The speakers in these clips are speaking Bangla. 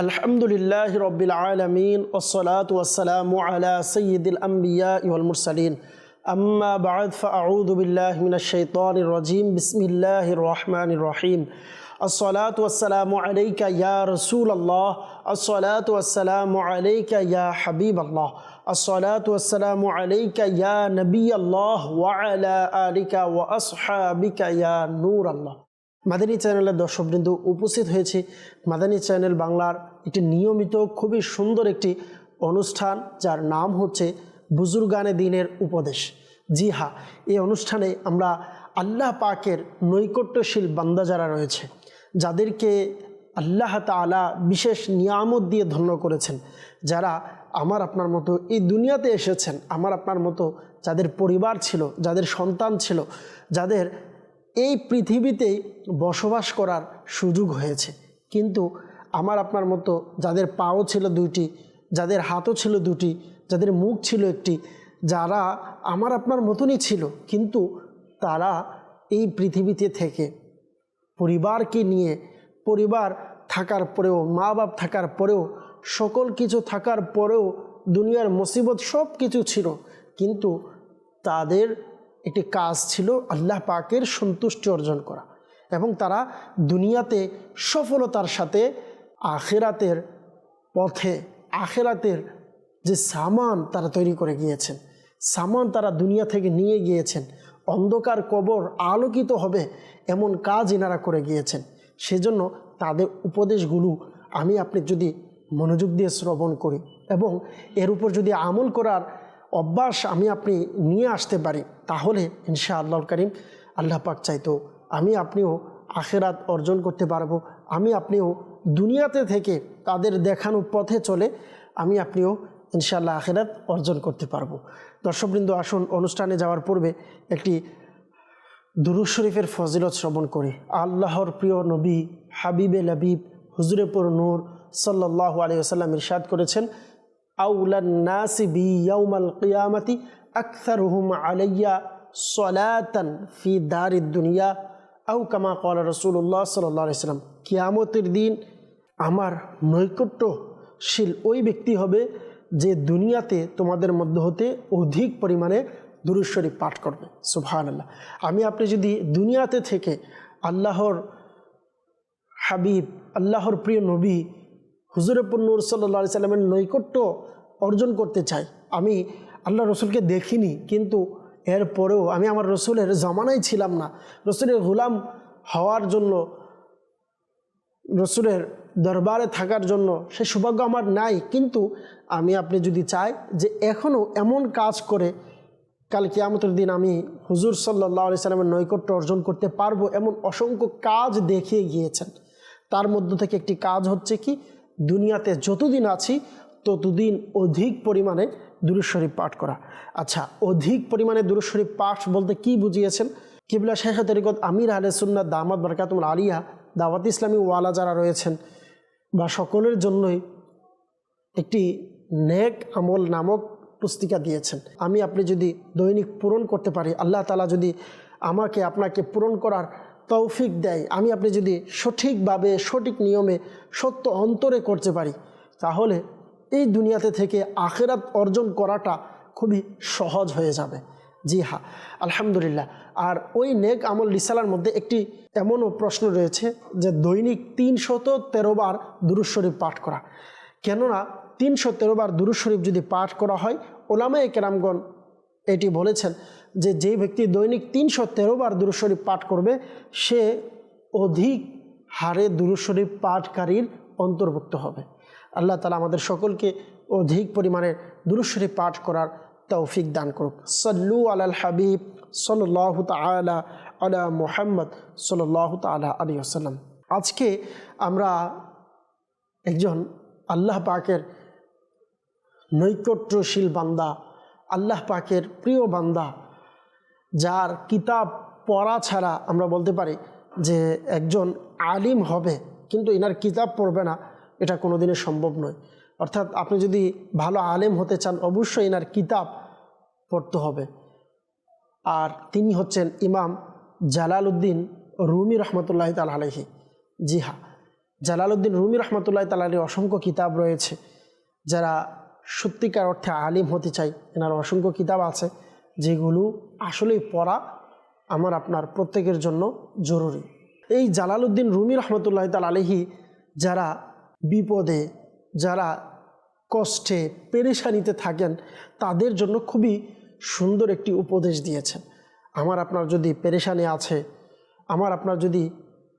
الحمد لله رب العالمين والصلاة والسلام على سيد الأنبياء والمرسلين. أما بعد فأعوذ بالله من الشيطان الرجيم. بسم الله الرحمن الرحيم. الصلاة والسلام عليك يا رسول الله. الصلاة والسلام عليك يا حبيب الله. الصلاة والسلام عليك يا نبي الله. وعلى آلك وأصحابك يا نور الله. মাদানী চ্যানেলের দর্শকবৃন্দ উপস্থিত হয়েছে। মাদানী চ্যানেল বাংলার একটি নিয়মিত, খুবই সুন্দর একটি অনুষ্ঠান, যার নাম হচ্ছে বুজুর্গানে দিনের উপদেশ। জি হ্যাঁ এই অনুষ্ঠানে আমরা আল্লাহ পাকের নৈকট্যশীল বান্দা যারা রয়েছে, যাদেরকে আল্লাহ তালা বিশেষ নিয়ামত দিয়ে ধন্য করেছেন, যারা আমার আপনার মতো এই দুনিয়াতে এসেছেন, আমার আপনার মতো যাদের পরিবার ছিল, যাদের সন্তান ছিল, যাদের এই পৃথিবীতেই বসবাস করার সুযোগ হয়েছে। কিন্তু আমার আপনার মতো যাদের পাও ছিল দুইটি, যাদের হাতও ছিল দুটি, যাদের মুখ ছিল একটি, যারা আমার আপনার মতনই ছিল, কিন্তু তারা এই পৃথিবীতে থেকে পরিবারকে নিয়ে, পরিবার থাকার পরেও মা বাপ থাকার পরেও, সকল কিছু থাকার পরেও, দুনিয়ার মুসিবত সব কিছু ছিল। কিন্তু তাদের একটি কাজ ছিল আল্লাহ পাকের সন্তুষ্টি অর্জন করা এবং তারা দুনিয়াতে সফলতার সাথে আখেরাতের পথে, আখেরাতের যে সামান তারা তৈরি করে গিয়েছেন, সামান তারা দুনিয়া থেকে নিয়ে গিয়েছেন, অন্ধকার কবর আলোকিত হবে এমন কাজ এনারা করে গিয়েছেন। সেজন্য তাদের উপদেশগুলো আমি আপনি যদি মনোযোগ দিয়ে শ্রবণ করি এবং এর উপর যদি আমল করার অভ্যাস আমি আপনি নিয়ে আসতে পারি, তাহলে ইনশা আল্লাহ করিম আল্লাহ পাক চাইতো আমি আপনিও আখেরাত অর্জন করতে পারব, আমি আপনিও দুনিয়াতে থেকে তাদের দেখানো পথে চলে আমি আপনিও ইনশাআল্লাহ আখেরাত অর্জন করতে পারব। দর্শকবৃন্দ, আসুন অনুষ্ঠানে যাওয়ার পূর্বে একটি দুরুজ শরীফের ফজিলত শ্রবণ করি। আল্লাহর প্রিয় নবী হাবিবে লাবিব হুজুরেপুর নূর সাল্লাহ আলিয়াল্লাম ইরশাদ করেছেন আলাইয়া ফি দারিদ দুনিয়া। আউ কামা কিয়ামতের দিন আমার নৈকট্যশীল ওই ব্যক্তি হবে যে দুনিয়াতে তোমাদের মধ্যে হতে অধিক পরিমাণে দুরুশ্বরী পাঠ করবে। সুভান আল্লাহ আমি আপনি যদি দুনিয়াতে থেকে আল্লাহর হাবিব, আল্লাহর প্রিয় নবী হুজুরপুর নূর সাল্লা সাল্লামের নৈকট্য অর্জন করতে চাই আমি আল্লাহ রসুলকে দেখিনি, কিন্তু এরপরেও আমি আমার রসুলের জমানায় ছিলাম না। রসুলের গুলাম হওয়ার জন্য, রসুলের দরবারে থাকার জন্য সে সৌভাগ্য আমার নাই। কিন্তু আমি, আপনি যদি চাই যে এখনও এমন কাজ করে, কাল কিয়ামতের দিন আমি হুজুর সাল্লাহ আলি সাল্লামের নৈকট্য অর্জন করতে পারব, এমন অসংখ্য কাজ দেখিয়ে গিয়েছেন। তার মধ্য থেকে একটি কাজ হচ্ছে কি দুনিয়াতে যতদিন আছি, ততদিন অধিক পরিমাণে দুরুশরীফ পাঠ করা। আচ্ছা অধিক পরিমাণে দুরুশরীফ পাঠ বলতে কি বুঝিয়েছেন? কিবলা শেখ তরিকত আমির আলে সুন্না দামাদ বরকাতুল আলিয়া দাওয়াত ইসলামী ওয়ালা যারা রয়েছেন বা সকলের জন্যই একটি নেক আমল নামক পুস্তিকা দিয়েছেন। আমি আপনি যদি দৈনিক পূরণ করতে পারি, আল্লাহ তালা যদি আমাকে, আপনাকে পূরণ করার তৌফিক দেয়। আমি আপনি যদি সঠিকভাবে, সঠিক নিয়মে, সত্য অন্তরে করতে পারি, তাহলে এই দুনিয়াতে থেকে আখেরাত অর্জন করাটা খুবই সহজ হয়ে যাবে। জি হ্যাঁ আলহামদুলিল্লাহ। আর ওই নেক আমল রিসালার মধ্যে একটি এমনও প্রশ্ন রয়েছে যে দৈনিক তিনশত তেরো বার দুরুশরীফ পাঠ করা। কেননা তিনশো তেরো বার দুরুশরীফ যদি পাঠ করা হয়, ওলামায় কেরামগণ এটি বলেছেন যে যেই ব্যক্তি দৈনিক তিনশো তেরো বার দুরুশরীফ পাঠ করবে, সে অধিক হারে দুরুশরীফ পাঠকারীর অন্তর্ভুক্ত হবে। আল্লাহ তালা আমাদের সকলকে অধিক পরিমাণে দুরুশরীফ পাঠ করার তৌফিক দান করুক। সল্লু আলাল হাবিব সাল্লাহ তালা আলা মোহাম্মদ সাল্লাহ তালা আলী আসাল্লাম আজকে আমরা একজন আল্লাহ পাকের নৈকট্যশীল বান্দা, আল্লাহ পাকের প্রিয় বান্দা যার কিতাব পড়া ছাড়া আমরা বলতে পারি যে একজন আলিম হবে, কিন্তু এনার কিতাব পড়বে না, এটা কোনো দিনে সম্ভব নয়। অর্থাৎ আপনি যদি ভালো আলেম হতে চান, অবশ্যই এনার কিতাব পড়তে হবে। আর তিনি হচ্ছেন ইমাম জালাল উদ্দিন রুমি রহমতুল্লাহ তাল আলহি জি হ্যাঁ জালালউদ্দিন রুমি রহমতুল্লাহ তালার অসংখ্য কিতাব রয়েছে। যারা সত্যিকার অর্থে আলিম হতে চাই এনার অসংখ্য কিতাব আছে। যেগুলো আসলেই পড়া আমার আপনার প্রত্যেকের জন্য জরুরি। এই জালালউদ্দিন রুমি রহমতুল্লাহ তাল আলহি যারা বিপদে, যারা কষ্টে, পেরেশানিতে থাকেন, তাদের জন্য খুবই সুন্দর একটি উপদেশ দিয়েছেন। আমার আপনার যদি পেরেশানি আছে, আমার আপনার যদি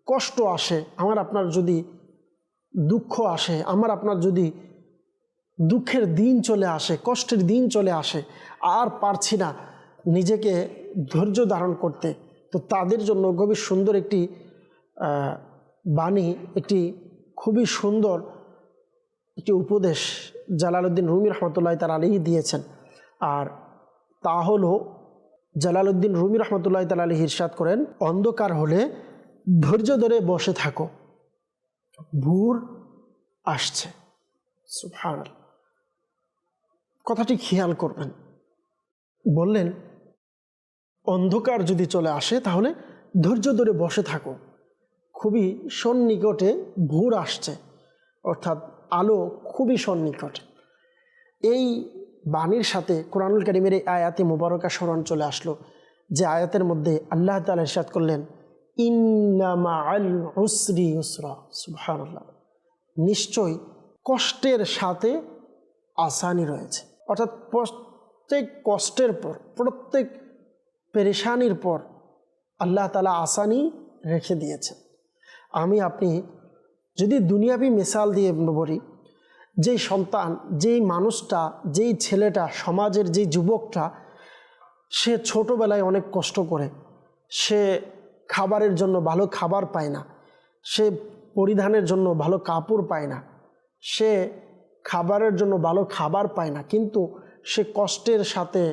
কষ্ট আসে, আমার আপনার যদি দুঃখ আসে, আমার আপনার যদি দুঃখের দিন চলে আসে, কষ্টের দিন চলে আসে, আর পারছি না নিজেকে ধৈর্য ধারণ করতে, তো তাদের জন্য খুবই সুন্দর একটি বাণী, একটি খুবই সুন্দর একটি উপদেশ জালালউদ্দিন রুমি রহমতুল্লাহ তার আলী দিয়েছেন। আর তা হলো, জালালউদ্দিন রুমি রহমতুল্লাহ তাল আলী ইরশাদ করেন, অন্ধকার হলে ধৈর্য ধরে বসে থাকো, ভোর আসছে। কথাটি খেয়াল করবেন। বললেন অন্ধকার যদি চলে আসে, তাহলে ধৈর্য ধরে বসে থাকো। খুবই সন্নিকটে ভোর আসছে, অর্থাৎ আলো খুবই সন্নিকটে। এই বাণীর সাথে কোরআনুল করিমের এই আয়াতে মুবারকা স্মরণ চলে আসলো, যে আয়াতের মধ্যে আল্লাহ তালা ইরশাদ করলেন ইন্নামা আল উসরি উসরা সুবহানাল্লাহ। নিশ্চয়ই কষ্টের সাথে আসানি রয়েছে। অর্থাৎ প্রত্যেক কষ্টের পর, প্রত্যেক পেরেশানির পর আল্লাহ তালা আসানি রেখে দিয়েছেন। আমি, আপনি যদি দুনিয়াবি মিসাল দিয়ে বলি, যেই সন্তান, যেই মানুষটা, যেই ছেলেটা, সমাজের যেই যুবকটা, সে ছোটোবেলায় অনেক কষ্ট করে, সে খাবারের জন্য ভালো খাবার পায় না, সে পরিধানের জন্য ভালো কাপড় পায় না, সে খাবারের জন্য ভালো খাবার পায় না, কিন্তু সে কষ্টের সাথে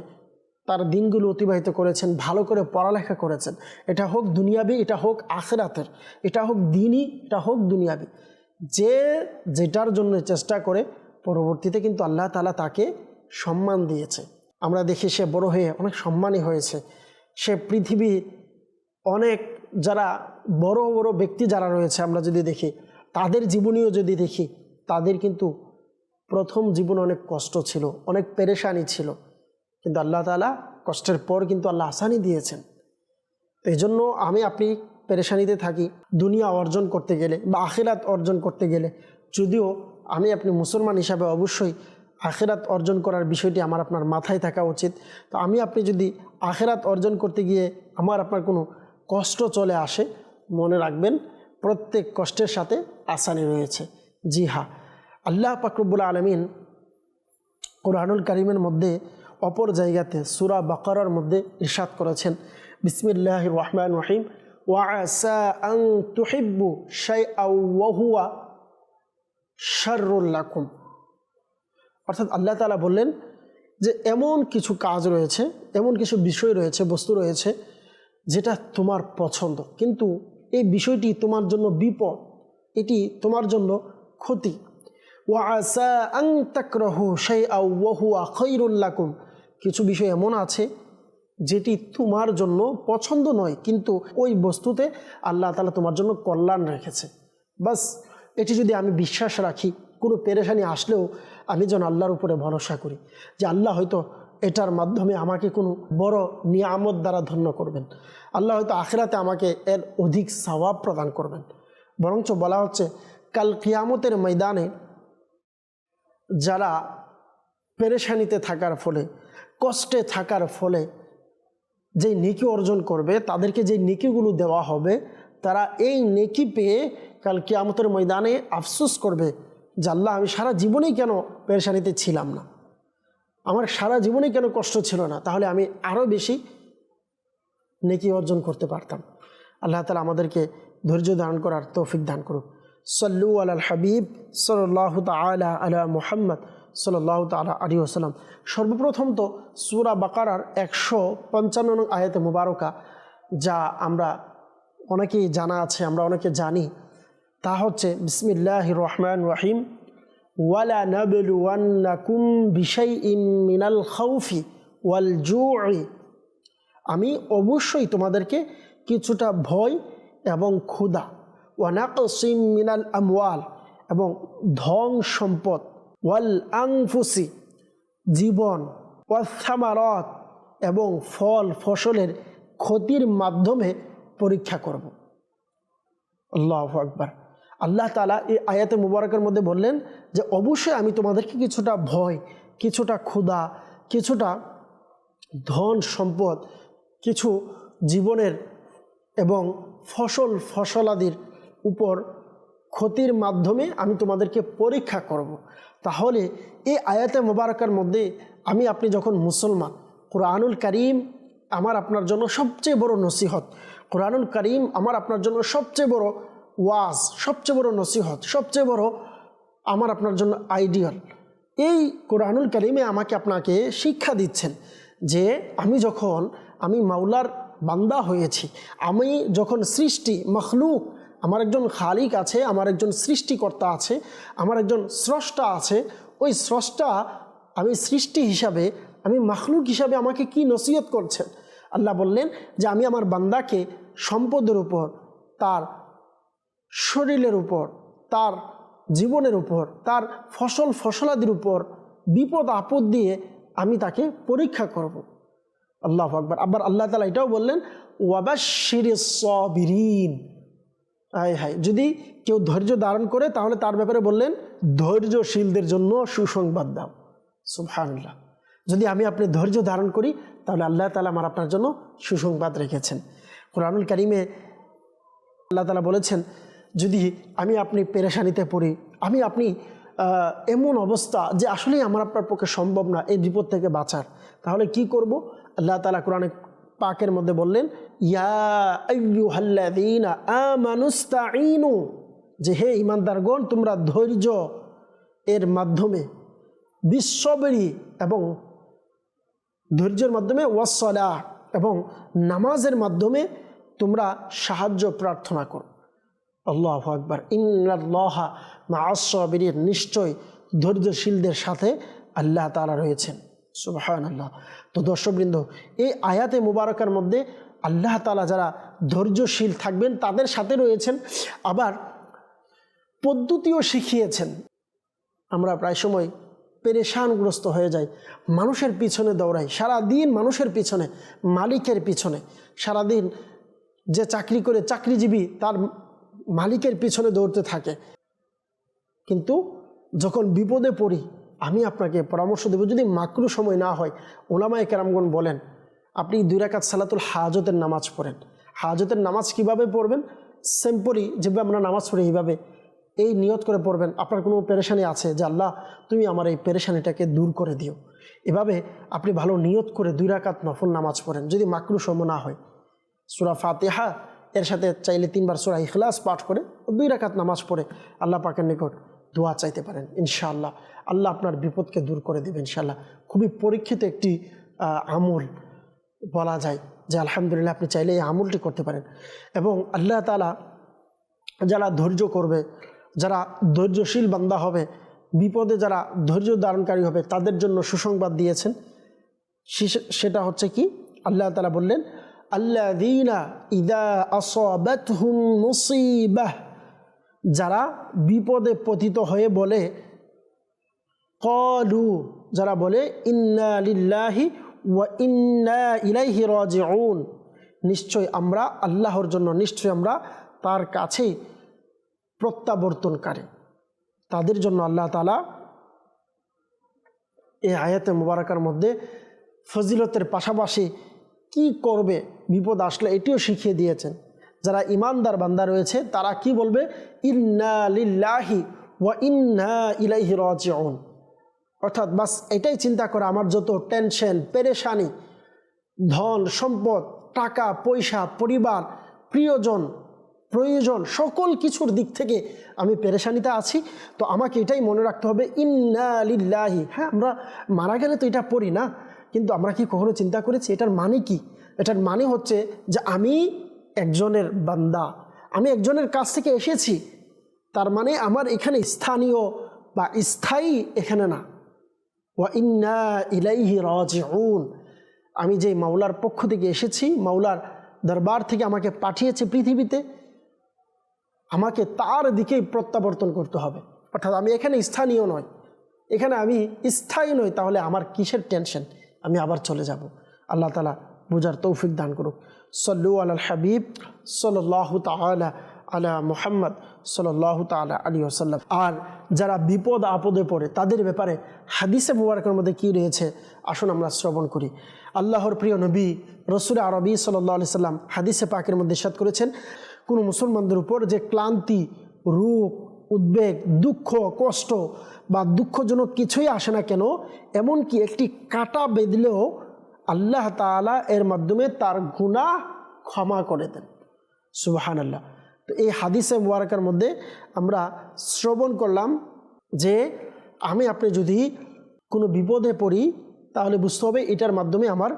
তার দিনগুলো অতিবাহিত করেছেন, ভালো করে পড়ালেখা করেছেন। এটা হোক দুনিয়াবি, এটা হোক আখেরাতের। এটা হোক দিনই, এটা হোক দুনিয়াবি। যে যেটার জন্য চেষ্টা করে, পরবর্তীতে কিন্তু আল্লাহ তালা তাকে সম্মান দিয়েছে। আমরা দেখি সে বড় হয়ে অনেক সম্মানী হয়েছে। সে পৃথিবী অনেক যারা বড় বড় ব্যক্তি যারা রয়েছে, আমরা যদি দেখি, তাদের জীবনীও যদি দেখি, তাদের কিন্তু প্রথম জীবন অনেক কষ্ট ছিল, অনেক পেরেশানি ছিল। কিন্তু আল্লাহ তালা কষ্টের পর কিন্তু আল্লাহ আসানি দিয়েছেন। এই জন্য আমি আপনি পেরেশানিতে থাকি, দুনিয়া অর্জন করতে গেলে বা আখেরাত অর্জন করতে গেলে, যদিও আমি আপনি মুসলমান হিসাবে অবশ্যই আখেরাত অর্জন করার বিষয়টি আমার আপনার মাথায় থাকা উচিত। তো আমি আপনি যদি আখেরাত অর্জন করতে গিয়ে আমার আপনার কোনো কষ্ট চলে আসে, মনে রাখবেন প্রত্যেক কষ্টের সাথে আসানি রয়েছে। জি হা আল্লাহ পাকরবুল আলমিন কোরআনুল করিমের মধ্যে অপর জায়গাতে সুরা বাকারার মধ্যে ইরশাদ করেছেন। বিসমিল্লাহ রহমান রহিম। তুহিব্বু শাই অর্থাৎ আল্লাহ তালা বললেন যে, এমন কিছু কাজ রয়েছে, এমন কিছু বিষয় রয়েছে, বস্তু রয়েছে যেটা তোমার পছন্দ। কিন্তু এই বিষয়টি তোমার জন্য বিপদ, এটি তোমার জন্য ক্ষতি। ওয়াসা আং তাকরহু শাই আউহুয়া খৈরুল্লাকুম কিছু বিষয় এমন আছে যেটি তোমার জন্য পছন্দ নয়, কিন্তু ওই বস্তুতে আল্লাহ তালা তোমার জন্য কল্যাণ রেখেছে। বাস, এটি যদি আমি বিশ্বাস রাখি, কোনো পেরেশানি আসলেও আমি যেন আল্লাহর উপরে ভরসা করি যে আল্লাহ হয়তো এটার মাধ্যমে আমাকে কোনো বড় নিয়ামত দ্বারা ধন্য করবেন। আল্লাহ হয়তো আখেরাতে আমাকে এর অধিক সওয়াব প্রদান করবেন। বরঞ্চ বলা হচ্ছে, কাল কিয়ামতের ময়দানে যারা পেরেশানিতে থাকার ফলে কষ্টে থাকার ফলে যেই নেকি অর্জন করবে, তাদেরকে যে নেকিগুলো দেওয়া হবে, তারা এই নেকি পেয়ে কাল কিয়ামতের ময়দানে আফসোস করবে যে আল্লাহ, আমি সারা জীবনেই কেন পেরেশানিতে ছিলাম না? আমার সারা জীবনেই কেন কষ্ট ছিল না? তাহলে আমি আরও বেশি নেকি অর্জন করতে পারতাম। আল্লাহ তালা আমাদেরকে ধৈর্য ধারণ করার তৌফিক দান করুক। সল্লু আল হাবিব সাল্লাহ তালা আলা মুহাম্মদ। সাল্লাহ তালা আলী আসালাম সর্বপ্রথম তো সুরা বাকারার একশো পঞ্চান্ন আয়াতে মুবারকা, যা আমরা অনেকেই জানা আছে, আমরা অনেকে জানি, তা হচ্ছে বিসমিল্লাহ রহমান রহিম ইম মিনাল ওয়াল আমি অবশ্যই তোমাদেরকে কিছুটা ভয় এবং ক্ষুধা ওয়ানাকসিম মিনাল আমওয়াল এবং ধন সম্পদ ওয়াল আংফুসি, জীবন ওয়াসামারত এবং ফল, ফসলের ক্ষতির মাধ্যমে পরীক্ষা করব। আল্লাহ আকবার। আল্লাহ তালা এই আয়াতে মুবারকের মধ্যে বললেন যে, অবশ্যই আমি তোমাদেরকে কিছুটা ভয়, কিছুটা ক্ষুধা, কিছুটা ধন সম্পদ, কিছু জীবনের এবং ফসল, ফসলাদির উপর ক্ষতির মাধ্যমে আমি তোমাদেরকে পরীক্ষা করব। তাহলে এই আয়াতে মোবারকার মধ্যে আমি আপনি যখন মুসলমান, কোরআনুল করিম আমার আপনার জন্য সবচেয়ে বড় নসিহত, কোরআনুল করিম আমার আপনার জন্য সবচেয়ে বড় ওয়াজ, সবচেয়ে বড় নসিহত, সবচেয়ে বড় আমার আপনার জন্য আইডিয়াল, এই কোরআনুল করিমে আমাকে আপনাকে শিক্ষা দিচ্ছেন যে আমি যখন আমি মাওলার বান্দা হয়েছি, আমি যখন সৃষ্টি, মখলুক আমার একজন খালিক আছে, আমার একজন সৃষ্টিকর্তা আছে, আমার একজন স্রষ্টা আছে। ওই স্রষ্টা আমি সৃষ্টি হিসাবে, আমি মাখলুক হিসাবে আমাকে কি নসিহত করছেন? আল্লাহ বললেন যে আমি আমার বান্দাকে সম্পদের উপর, তার শরীরের উপর, তার জীবনের উপর, তার ফসল ফসলাদির উপর বিপদ আপদ দিয়ে আমি তাকে পরীক্ষা করব। আল্লাহ আকবর। আবার আল্লাহ তালা এটাও বললেন ওয়াবাশির সবিরিন। হায় হায়। যদি কেউ ধৈর্য ধারণ করে, তাহলে তার ব্যাপারে বললেন, ধৈর্যশীলদের জন্য সুসংবাদ দাও। সুবহানাল্লাহ। যদি আমি আপনি ধৈর্য ধারণ করি, তাহলে আল্লাহ তালা আমার আপনার জন্য সুসংবাদ রেখেছেন। কোরআনুল কারিমে আল্লাহ তালা বলেছেন, যদি আমি আপনি পেরেশানিতে পড়ি, আমি আপনি এমন অবস্থা যে আসলেই আমার আপনার পক্ষে সম্ভব না, এই বিপদ থেকে বাঁচার, তাহলে কি করব? আল্লাহ তালা কোরআনে পাকের মধ্যে বললেন, ইয়া যে হে ইমানদারগণ তোমরা ধৈর্য এর মাধ্যমে বিশ্ববেরী এবং ধৈর্যের মাধ্যমে ওয়াসলা এবং নামাজের মাধ্যমে তোমরা সাহায্য প্রার্থনা করো। আল্লাহ আকবর। ইন্নাল্লাহা মাসবির নিশ্চয় ধৈর্যশীলদের সাথে আল্লাহ তালা রয়েছেন। সুবাহান আল্লাহ তো দর্শকবৃন্দ, এই আয়াতে মুবারকার মধ্যে আল্লাহ তালা যারা ধৈর্যশীল থাকবেন, তাদের সাথে রয়েছেন, আবার পদ্ধতিও শিখিয়েছেন। আমরা প্রায় সময় পেরেশানগ্রস্ত হয়ে যাই, মানুষের পিছনে দৌড়াই, সারাদিন মানুষের পিছনে, মালিকের পিছনে। সারাদিন যে চাকরি করে চাকরিজীবী, তার মালিকের পিছনে দৌড়তে থাকে। কিন্তু যখন বিপদে পড়ি আমি আপনাকে পরামর্শ দেব, যদি মাকরু সময় না হয়, ওলামায় কেরামগণ বলেন, আপনি দুই রাকাত সালাতুল হাজতের নামাজ পড়েন। হাজতের নামাজ কীভাবে পড়বেন? সিম্পলি যেভাবে আমরা নামাজ পড়ি, এইভাবে। এই নিয়ত করে পড়বেন, আপনার কোনো পেরেশানি আছে যে, আল্লাহ, তুমি আমার এই পেরেশানিটাকে দূর করে দিও। এভাবে আপনি ভালো নিয়ত করে দুই রাকাত নফল নামাজ পড়েন, যদি মাকরু সময় না হয়। সুরা ফাতেহা, এর সাথে চাইলে তিনবার সুরা ইখলাস পাঠ করে দুই রাকাত নামাজ পড়ে আল্লাহ পাকের নিকট দোয়া চাইতে পারেন, ইনশাআল্লাহ। আল্লাহ আপনার বিপদকে দূর করে দেবে ইনশাআল্লাহ। খুবই পরীক্ষিত একটি আমল বলা যায় যে আলহামদুলিল্লাহ আপনি চাইলে এই আমলটি করতে পারেন। এবং আল্লাহ তালা যারা ধৈর্য করবে, যারা ধৈর্যশীল বান্দা হবে, বিপদে যারা ধৈর্য ধারণকারী হবে, তাদের জন্য সুসংবাদ দিয়েছেন। সেটা হচ্ছে কি? আল্লাহ তালা বললেন আল্লাহ দিনা ইদা মুসিবাহ। যারা বিপদে পতিত হয়ে বলে কলু যারা বলে, ইন্না লিল্লাহি ওয়া ইন্না ইলাইহি রাজিউন। নিশ্চয় আমরা, আল্লাহর জন্য নিশ্চয় আমরা তার কাছেই প্রত্যাবর্তনকারী। তাদের জন্য আল্লাহ তালা এই আয়াতে মুবারকার মধ্যে ফজিলতের পাশাপাশি কি করবে, বিপদ আসলে এটিও শিখিয়ে দিয়েছেন। যারা ইমানদার বান্দা রয়েছে, তারা কি বলবে? ইন্না লিল্লাহি ওয়া ইন্না ইলাইহি রাজিউন। অর্থাৎ বাস এটাই চিন্তা করা আমার যত টেনশন, পেরেশানি, ধন, সম্পদ, টাকা, পয়সা, পরিবার, প্রিয়জন, প্রয়োজন, সকল কিছুর দিক থেকে আমি পেরেশানিতে আছি। তো আমাকে এটাই মনে রাখতে হবে, ইন্না লিল্লাহি। হ্যাঁ আমরা মারা গেলে তো এটা পড়ি না, কিন্তু আমরা কি কখনো চিন্তা করেছি? এটার মানে কি? এটার মানে হচ্ছে যে আমি একজনের বান্দা, আমি একজনের কাছ থেকে এসেছি, তার মানে আমার এখানে স্থানীয় বা স্থায়ী এখানে না। ওয়া ইলাইহি রাজিউন। আমি যে মাওলার পক্ষ থেকে এসেছি, মাওলার দরবার থেকে আমাকে পাঠিয়েছে পৃথিবীতে, আমাকে তার দিকেই প্রত্যাবর্তন করতে হবে। অর্থাৎ আমি এখানে স্থানীয় নয় এখানে আমি স্থায়ী নই, তাহলে আমার কিসের টেনশন? আমি আবার চলে যাব। আল্লাহ তালা বুঝার তৌফিক দান করুক। সল্লু আল হাবিব সাল্লাহ তালা আলা মুহাম্মদ সাল্লাহ তালা আলী ওসাল্লাম আর যারা বিপদ আপদে পড়ে, তাদের ব্যাপারে হাদিসে মুবারকের মধ্যে কী রয়েছে, আসুন আমরা শ্রবণ করি। আল্লাহর প্রিয় নবী, রসুল আরবি সাল্লাহ আলি সাল্লাম হাদিসে পাকের মধ্যে সাত করেছেন, কোনো মুসলমানদের উপর যে ক্লান্তি রূপ উদ্বেগ, দুঃখ, কষ্ট বা দুঃখজনক কিছুই আসে না কেন, এমনকি একটি কাটা বেঁধলেও আল্লাহ তালা এর মাধ্যমে তার গুণা ক্ষমা করে দেন। সুবাহান আল্লাহ তো এই হাদিসে মুবারকের মধ্যে আমরা শ্রবণ করলাম যে আমি আপনি যদি কোনো বিপদে পড়ি, তাহলে বুঝতে হবে এটার মাধ্যমে আমার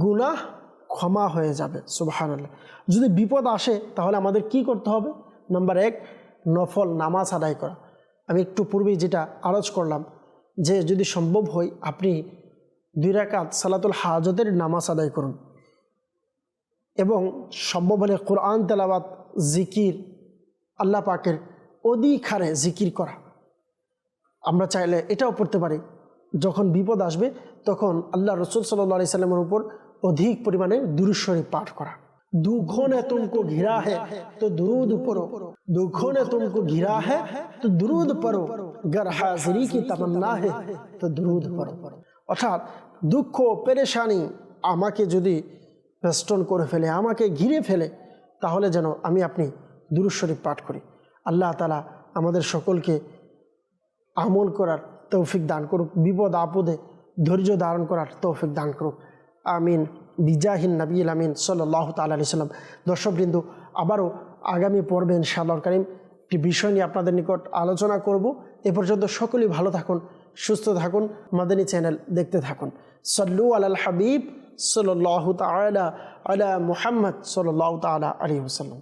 গুনাহ ক্ষমা হয়ে যাবে। সুবাহান আল্লাহ যদি বিপদ আসে, তাহলে আমাদের কি করতে হবে? নাম্বার এক, নফল নামাজ আদায় করা। আমি একটু পূর্বেই যেটা আলোচ করলাম যে যদি সম্ভব হয়, আপনি দুই রাকাত সালাতুল হাজতের নামাজ আদায় করুন। এবং সম্ভব হলে কোরআন তেলাবাত জিকির, আল্লাহ পাকের অধিক জিকির করা। আমরা চাইলে এটাও পড়তে পারি, যখন বিপদ আসবে তখন আল্লাহ রসুল সাল্লাহ আলি সাল্লামের উপর অধিক পরিমাণে দুরুশ্বরী পাঠ করা। দুঃখনে তুমকো ঘিরা হে, তো দুরুদ পড়ো। দুঃখনে তুমকো ঘিরা হে, তো দুরুদ পড়ো। গর হাজরি কি তামান্না হে, তো দুরুদ পড়ো। অর্থাৎ দুঃখ পেরেশানি আমাকে যদি বেষ্টন করে ফেলে, আমাকে ঘিরে ফেলে তাহলে যেন আমি আপনি দুরুশ্বরী পাঠ করি। আল্লাহ তালা আমাদের সকলকে আমল করার তৌফিক দান করুক, বিপদ আপদে ধৈর্য ধারণ করার তৌফিক দান করুক। আমিন। বিজাহিন নবীল আমিন সাল্লাহ তাল আলি সাল্লাম দর্শকবৃন্দ, আবারও আগামী পর্বে ইনশাআল্লাহ করিম একটি বিষয় নিয়ে আপনাদের নিকট আলোচনা করব। এ পর্যন্ত সকলেই ভালো থাকুন, সুস্থ থাকুন, মাদানী চ্যানেল দেখতে থাকুন। সল্লু আল হাবিব। সাল্লাহ তালা আলা মুহাম্মদ সাল্লাহ তালা আলী ওসাল্লাম